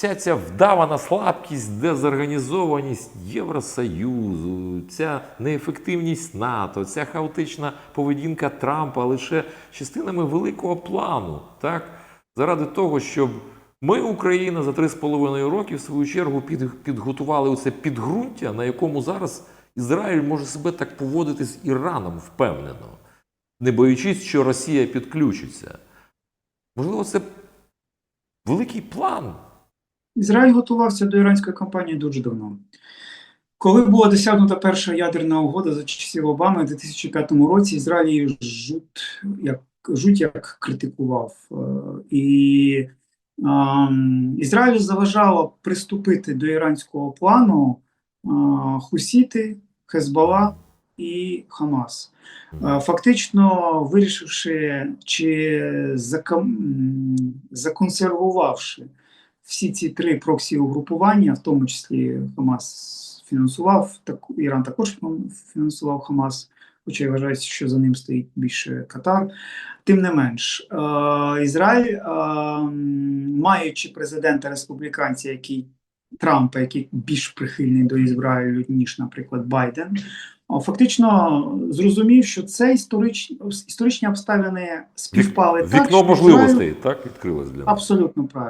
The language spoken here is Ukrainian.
вся ця вдавана слабкість, дезорганізованість Євросоюзу, ця неефективність НАТО, ця хаотична поведінка Трампа лише частинами великого плану, так? заради того, щоб ми, Україна, за три з половиною роки, в свою чергу, під, підготували оце підґрунтя, на якому зараз Ізраїль може себе так поводити з Іраном впевнено, не боючись, що Росія підключиться. Можливо, це великий план. Ізраїль готувався до іранської кампанії дуже давно. Коли була досягнута перша ядерна угода за часів Обами у 2005 році, Ізраїль жут як, жуть як критикував. Е, І ем, Ізраїлю заважало приступити до іранського плану е, Хусіти, Хезбола і Хамас. Е, Фактично вирішивши чи м, законсервувавши всі ці три проксі угрупування, в тому числі Хамас фінансував, так, Іран також фінансував Хамас, хоча я вважаю, що за ним стоїть більше Катар. Тим не менш, е, Ізраїль, е, маючи президента республіканця, який Трампа, який більш прихильний до Ізраїлю, ніж, наприклад, Байден, фактично зрозумів, що це історичні, історичні обставини співпали так, Вікно можливостей так відкрилось для нас. абсолютно правильно.